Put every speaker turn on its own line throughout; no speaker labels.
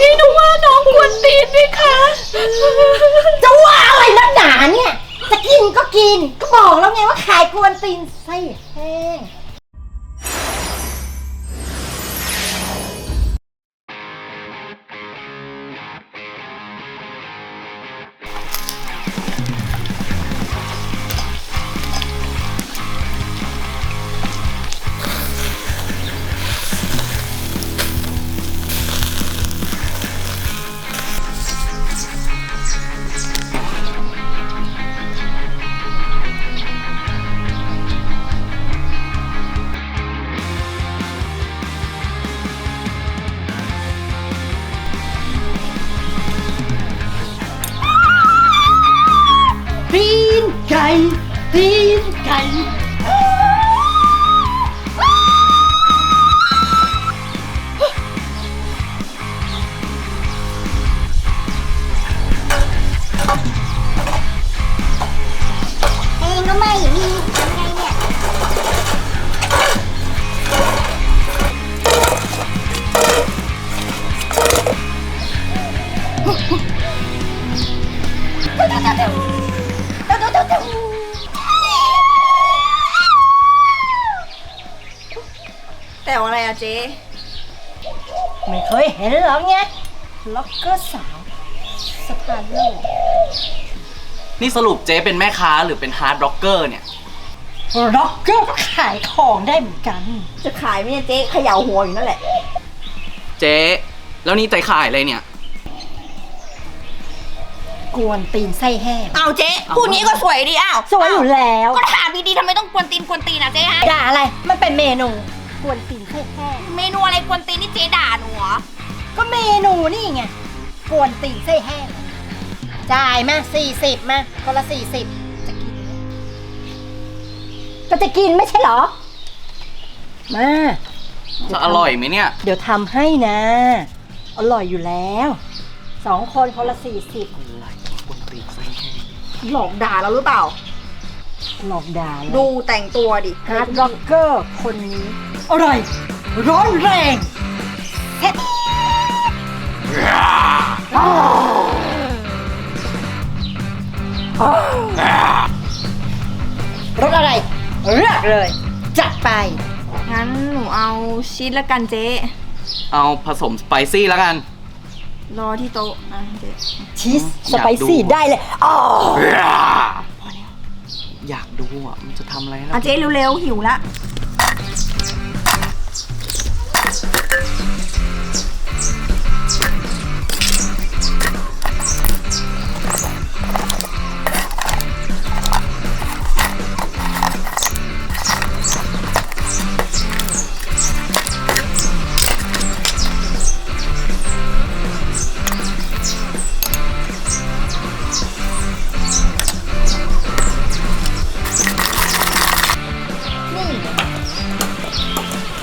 พี่หนูว่าน้องกวนตีนนี่คะ
จะว่าอะไรนักหนาเนี่ย จะกินก็กิน ก็บอกแล้วไงว่าขายกวนตีนไส้แห้ง ไม่
เค
ยเห็นเหรอไงล็อกเกอร์สาวสตาร์โล
นี่สรุปเจ๊เป็นแม่ค้าหรือเป็นฮาร์ดร็อกเกอร์เนี่ย
ล็อกเกอร์ก็ขายของได้เหมือนกัน
จะขายไหมเนี่ยเจ๊เขย่าหัวอยู่นั่นแหละ
เจ๊แล้วนี่ใจขายอะไรเนี่ย
กวนตีนไส้แห้ง
เอาเจ๊พูดนี้ก็สวยดีอ้าว
สวยอยู่แล้ว
ก็ถามดีๆทำไมต้องกวนตีนกวนตีนอะเจ๊ฮะ
ด่าอะไร มันเป็นเมนู กวนตีนไส้แห้ง
เมนูอะไรกวนตีนนี่เจ๊ด่าหนูเหรอ
ก็เมนูนี่ไงกวนตีนไส้แห้งจ่ายมาสี่สิบมาคนละสี่สิบจะกินไหมก็จะกินไม่ใช่เหรอ มา
จะอร่อยไหมเนี่ย
เดี๋ยวทำให้นะ อร่อยอยู่แล้วสองคนคนละสี่สิบ
หลอกด่าเราหรือเปล่า
หลอกด่าเลย
ดูแต่งตัวดิ
ฮาร์ดร็อกเกอร์คนนี้ อร่อย ร้อนแรงเฮ็ดอ้าวอ้าวรสอะไรเลือกเลย จัดไป
งั้นหนูเอาชีสละกันเจ๊
เอาผสมสไปซี่แล้วกัน
รอที่โต๊ะนะเจ๊
ชีส
อ
ส
ยาก
ไปซี่
ดู
ได้เลยอ๋อ
อยากดูอะ มันจะทำอะไรนะ
อะเจ๊เร็วๆหิวละ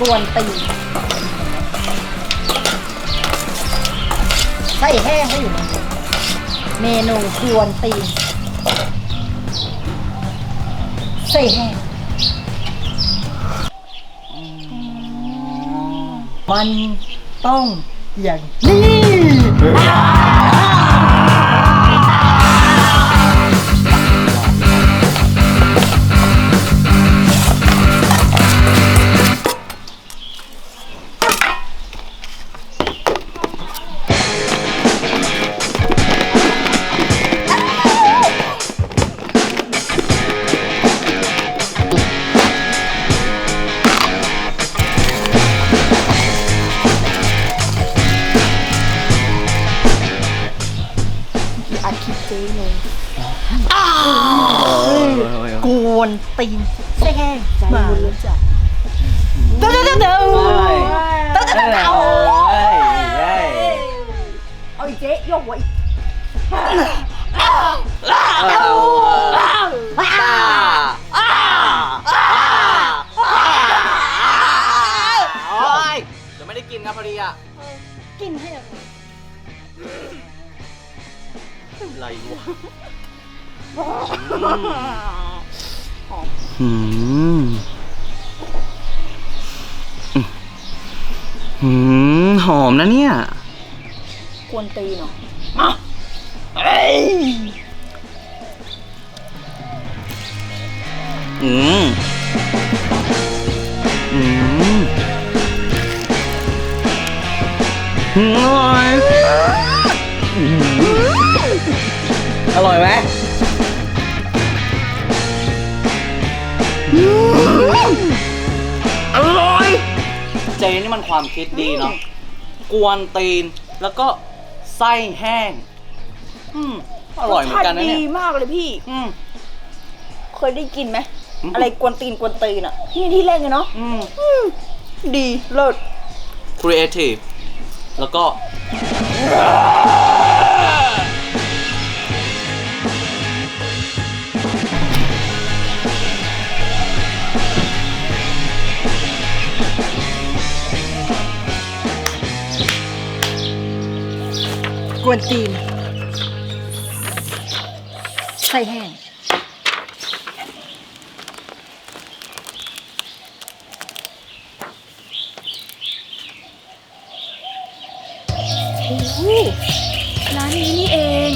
กวนตีนไส้แห้งก็อยู่ให้เมนูกวนตีนไส้แห้งมันต้องอย่างนี้ วนตีนไส้แห้งมาแล้วจ้ะเด้อเด้อเด้อเด้อเด้อเด้อเด้อ
เอาอีกเจ๊โยกหัวอีก
โอ้ยเดี๋ยวไม่ได้กินครับพอดีอะ
กินให้อร่อย
อะไรวะ อืมอืมหอมนะเนี่ย
กวนตีนเหรอ
มาเอ้ย
อืม นี่มันความคิดดีเนาะกวนตีนแล้วก็ไส้แห้ง อืมอร่อยเหมือนกันนะเนี่ย
ดีมากเลยพี่
อืม
เคยได้กินไหม
อืม
อะไรกวนตีนกวนตีนอะ ที่นี่ที่แรกเลยเนาะ
อืม
อืมดีเลิศ
creative แล้วก็
กวนตีนไส้แห้ง
ร้านนี้นี่เอง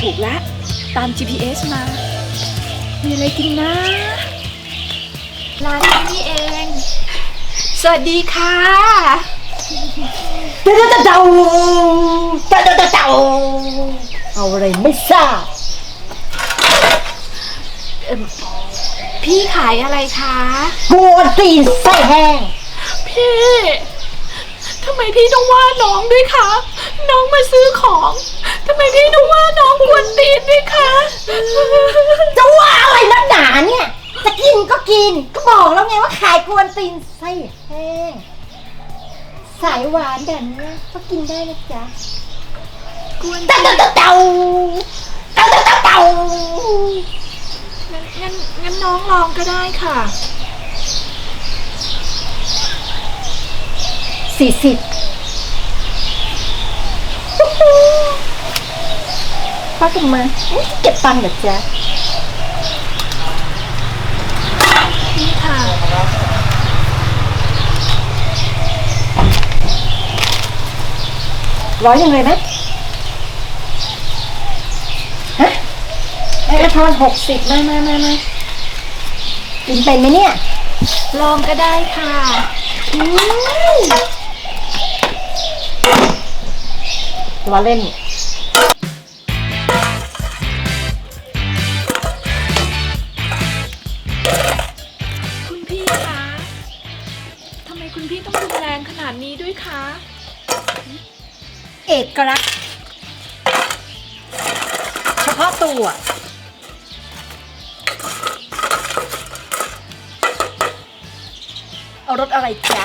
ถูกแล้วตาม GPS มา มีอะไรกินนะ ร้านนี้นี่เอง สวัสดีค่ะ
เดาเดาเดาเดาเดาเดาเดาเอาอะไรไม่ทราบ
พี่ขายอะไรคะ
กวนตีนไส้แห้ง
พี่ ทำไมพี่ต้องว่าน้องด้วยคะ น้องมาซื้อของ ทำไมพี่ต้องว่าน้องกวนตีนด้วยคะ
จะว่าอะไรนักหนาเนี่ย จะกินก็กิน ก็บอกแล้วไงว่าขายกวนตีนไส้แห้ง สายหวานแบบนี้ก็กินได้นะจ๊ะ
กวน
เต้าเต้าเต้าเต้าเต้าเต้าเต้า
งั้นงั้นงั้นน้องลองก็ได้ค่ะ
สี่สิบป้ากลับมาเก็บตังค์เหรอจ๊ะ ร้อยหนึ่งเลยไหมฮะไอ้ทอนหกสิบมามามามากินเป็นไหมเนี่ย
ลองก็ได้ค่ะ
อืมล้อเล่น
ตัว
เอารสอะไรจ๊ะ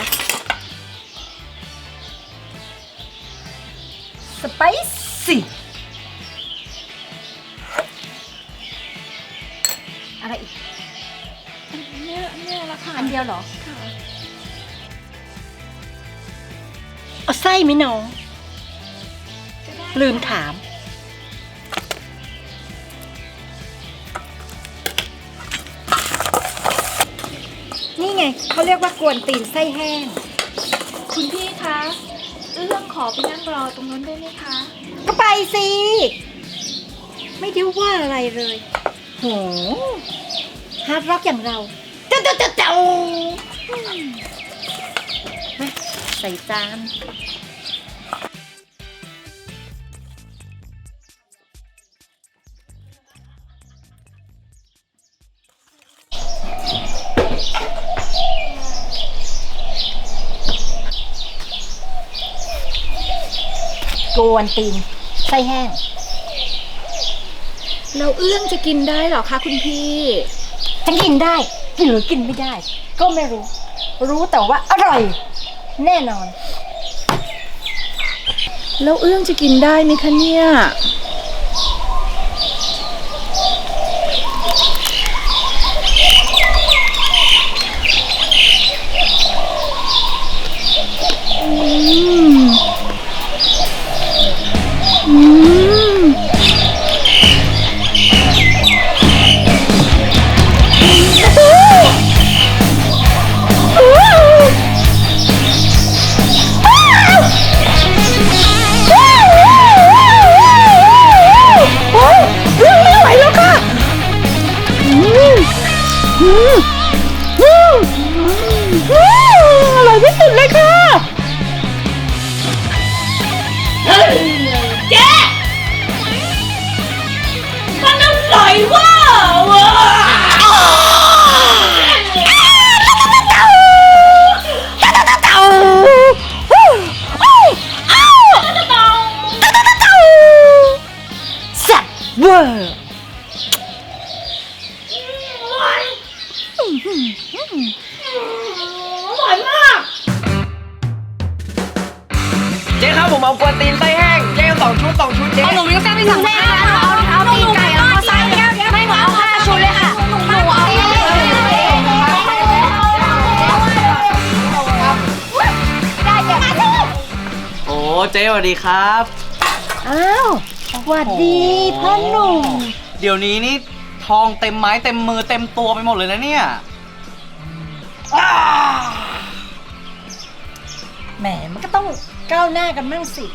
สไปซี่ อะไรอีก
เนี่ยเนี่ยละค่ะ
อันเดียวเหรอ
ค่ะ
เอาไส้ไหมน้อง
ก็ได้
ลืมถาม ไงเขาเรียกว่ากวนตีนไส้แห้ง
คุณพี่คะเรื่องขอไปนั่งรอตรงนั้นได้ไหมคะ
ก็ไปสิ ไม่ได้ว่าอะไรเลย โหฮาร์ดร็อกอย่างเราเจ้าเจ้าเจ้าเจ้ามาใส่จาน กวนตีนไส้แห้ง
เราเอื้องจะกินได้เหรอคะคุณพี่
ฉันกินได้หรือกินไม่ได้ ก็ไม่รู้ รู้แต่ว่าอร่อย แน่นอน
แล้วเอื้องจะกินได้ไหมคะเนี่ย mhm อร่
อ
ยมาก เจ๊ครับผมเอากวนตีนไส้แห้งเจ๊เอาสองชุดสองชุดเจ๊
เอาหนูมีกาแซ่บไปสั่งแม่ร้าเอาเอาตีนไก่อาไส้แก้วไม่หนูเอาห้าชุดเลยค่ะหนูเอา
โอ้เจ๊สวัสดีครับ
อ้าวสวัสดีพ่อหนุ่ม
เดี๋ยวนี้นี่ทองเต็มไม้เต็มมือเต็มตัวไปหมดเลยนะเนี่ย
แหมมันก็ต้องก้าวหน้ากันมั่งสิ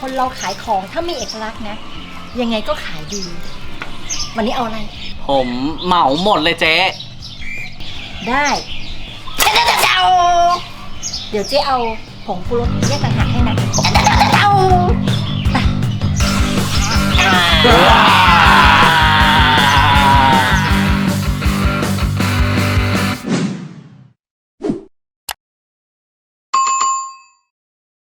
คนเราขายของถ้ามีเอกลักษณ์นะ ยังไงก็ขายดี วันนี้เอาอะไร
ผมเหมาหมดเลยเจ๊
ได้เดี๋ยวเจ๊เอาผงปรุงรสแยกต่างหากให้นะเอาไป